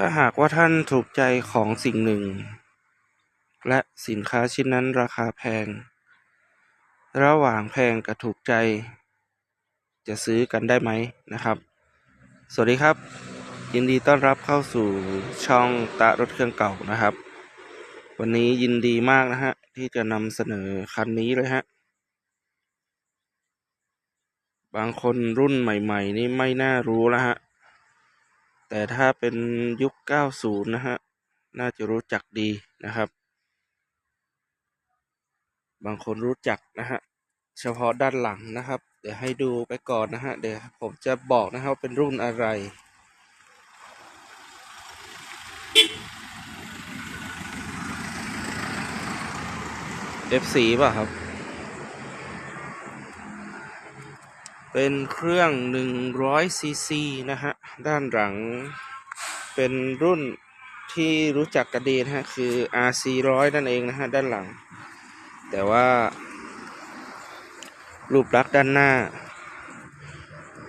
ถ้าหากว่าท่านถูกใจของสิ่งหนึ่ง และสินค้าชิ้นนั้นราคาแพง ระหว่างแพงกับถูกใจ จะซื้อกันได้ไหมนะครับ สวัสดีครับ ยินดีต้อนรับเข้าสู่ช่องตะรถเครื่องเก่านะครับ วันนี้ยินดีมากนะฮะ ที่จะนำเสนอคันนี้เลยฮะบางคนรุ่นใหม่ ๆ นี่ไม่น่ารู้แล้วฮะ แต่ถ้าเป็นยุค 90 นะฮะ น่าจะรู้จักดีนะครับ บางคนรู้จักนะฮะ เฉพาะด้านหลังนะครับ เดี๋ยวให้ดูไปก่อนนะฮะ เดี๋ยวผมจะบอกนะครับว่าเป็นรุ่นอะไร F4 ป่ะครับ เป็นเครื่อง100ซีซีนะฮะ ด้านหลังเป็นรุ่นที่รู้จักกันดีนะฮะ คือ RC 100นั่นเองนะฮะ ด้านหลัง แต่ว่า รูปลักษณ์ด้านหน้า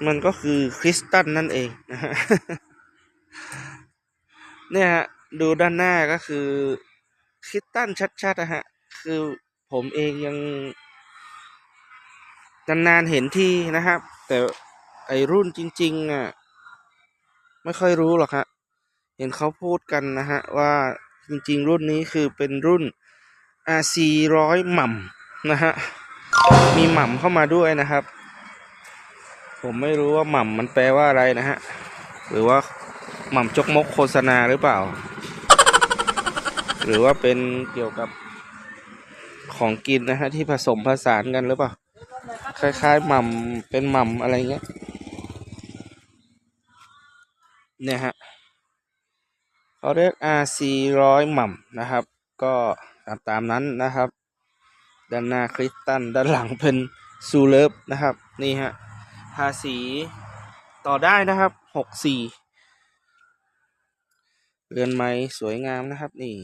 มันก็คือคริสตัลนั่นเองนะฮะ เนี่ยฮะ ดูด้านหน้าก็คือคริสตัลชัดๆนะฮะ คือผมเองยัง นานๆเห็นที่นะครับ แต่ไอรุ่นจริงๆอะไม่ค่อยรู้หรอกฮะเห็นเขาพูดกันนะฮะว่าจริงๆ รุ่นนี้คือเป็นรุ่น RC ร้อยหม่ำนะฮะมีหม่ำเข้ามาด้วยนะครับ ผมไม่รู้ว่าหม่ำมันแปลว่าอะไรนะฮะหรือว่าหม่ำจกมกโฆษณาหรือเปล่า หรือว่าเป็นเกี่ยวกับของกินนะฮะที่ผสมผสานกันหรือเปล่า คล้ายๆหม่ำเป็นหม่ำอะไรเงี้ย เนี่ยฮะเขาเรียก RC ร้อยหม่ำนะครับ ก็ตามตามนั้นนะครับ ด้านหน้าคริสตัลด้านหลังเป็นซูเลิฟนะครับ นี่ฮะทาสีต่อได้นะครับหกสี่เรือนไม้สวยงามนะครับนี่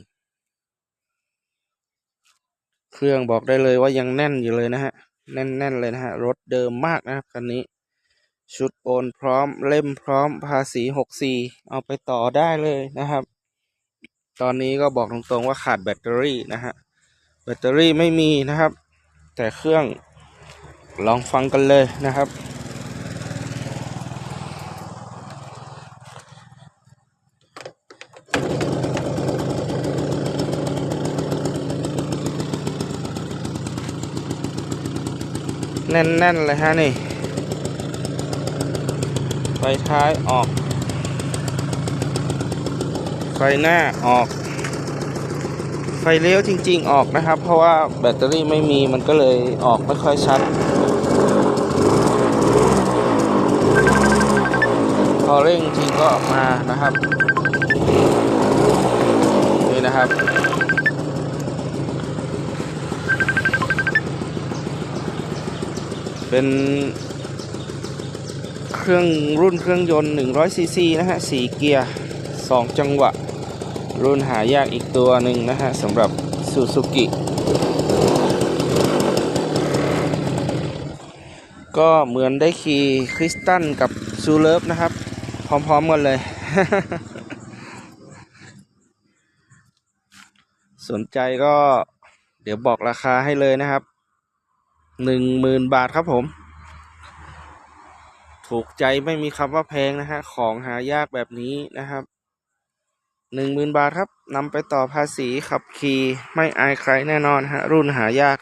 เครื่องบอกได้เลยว่ายังแน่นอยู่เลยนะฮะ แน่น ๆ เลยนะฮะ รถเดิมมากนะครับคันนี้ ชุดโอนพร้อมเล่มพร้อมภาษีหกสี่เอาไปต่อได้เลยนะครับ ตอนนี้ก็บอกตรงๆว่าขาดแบตเตอรี่นะฮะ แบตเตอรี่ไม่มีนะครับ แต่เครื่องลองฟังกันเลยนะครับ แน่นๆเลยฮะนี่ไฟท้ายออก ไฟหน้าออก ไฟเลี้ยวจริง ๆ ออกนะครับ เพราะว่าแบตเตอรี่ไม่มีมันก็เลยออกไม่ค่อยชัด พอเร่งจริงก็ออกมานะครับ นี่นะครับ เป็นเครื่องรุ่นเครื่องยนต์100ซีซีนะฮะสี่เกียร์2จังหวะ รุ่นหายากอีกตัวหนึ่งนะฮะสำหรับซูซูกิก็เหมือนได้ขี่คริสตัลกับซูเลิฟนะครับ พร้อมๆกันเลย สนใจก็เดี๋ยวบอกราคาให้เลยนะครับ หนึ่งหมื่นบาทครับผม ถูกใจไม่มีคำว่าแพงนะฮะ ของหายากแบบนี้นะครับหนึ่งหมื่นบาทครับนำไปต่อภาษีขับขี่ไม่อายใครแน่นอนฮะ รุ่นหายาก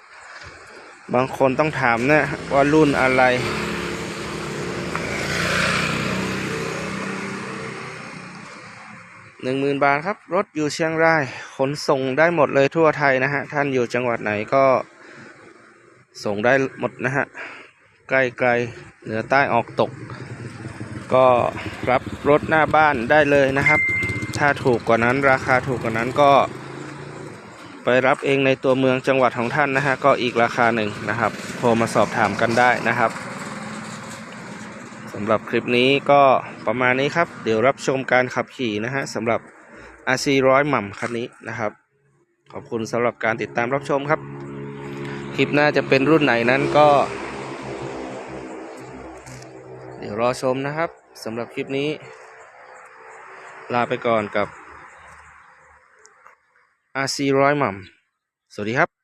บางคนต้องถามนะว่ารุ่นอะไรหนึ่งหมื่นบาทครับ รถอยู่เชียงราย ขนส่งได้หมดเลยทั่วไทยนะฮะ ท่านอยู่จังหวัดไหนก็ ส่งได้หมดนะฮะ ใกล้ไกลเหนือใต้ออกตก ก็รับรถหน้าบ้านได้เลยนะครับ ถ้าถูกกว่านั้นราคาถูกกว่านั้นก็ ไปรับเองในตัวเมืองจังหวัดของท่านนะฮะ ก็อีกราคาหนึ่งนะครับ โทรมาสอบถามกันได้นะครับสำหรับคลิปนี้ก็ประมาณนี้ครับ เดี๋ยวรับชมการขับขี่นะฮะสำหรับ RC ร้อยหม่ำคันนี้นะครับ ขอบคุณสำหรับการติดตามรับชมครับ คลิปหน้าจะเป็นรุ่นไหนนั้นก็ เดี๋ยวรอชมนะครับสำหรับคลิปนี้ ลาไปก่อนกับ RC ร้อยหม่ำสวัสดีครับ